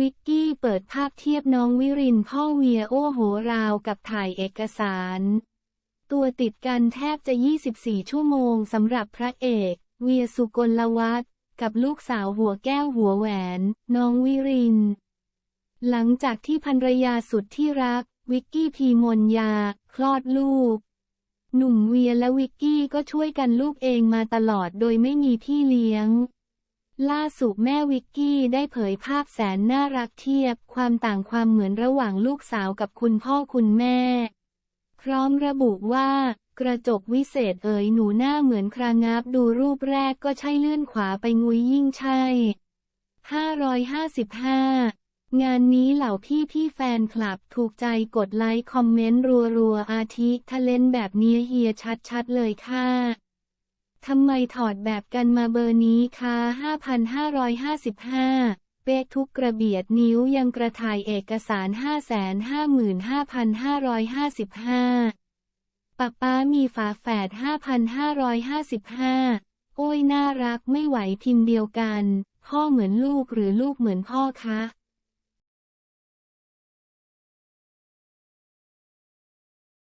วิกกี้เปิดภาพเทียบน้องวิรินพ่อเวียโอ้โหราวกับถ่ายเอกสาร ตัวติดกันแทบจะ 24 ชั่วโมงสำหรับพระเอก เวียสุกลวัฒน์กับลูกสาวหัวแก้วหัวแหวน น้องวิริน หลังจากที่ภรรยาสุดที่รัก วิกกี้พีมนยา คลอดลูก หนุ่มเวียและวิกกี้ก็ช่วยกันลูกเองมาตลอดโดยไม่มีพี่เลี้ยง ล่าสุดแม่วิกกี้ได้เผยภาพแสนน่ารักเทียบความต่างความเหมือนระหว่างลูกสาวกับคุณพ่อคุณแม่ พร้อมระบุว่า กระจกวิเศษเอ๋ยหนูหน้าเหมือนครางาบดูรูปแรกก็ใช่เลื่อนขวาไปงุยยิ่งใช่ 555 งานนี้เหล่าพี่พี่แฟนคลับถูกใจกดไลค์คอมเมนต์รัวๆอาทิทะเลนแบบนี้เฮียชัดๆเลยค่ะ ทำไมถอดแบบกันมาเบอร์นี้คะ 5,555 เป๊กทุกกระเบียดนิ้วยังกระถ่ายเอกสาร 555,555ป๊าป้ามีฝาแฝด 5,555 โอ้ยน่ารักไม่ไหวพิมพ์เดียวกัน พ่อเหมือนลูกหรือลูกเหมือนพ่อคะ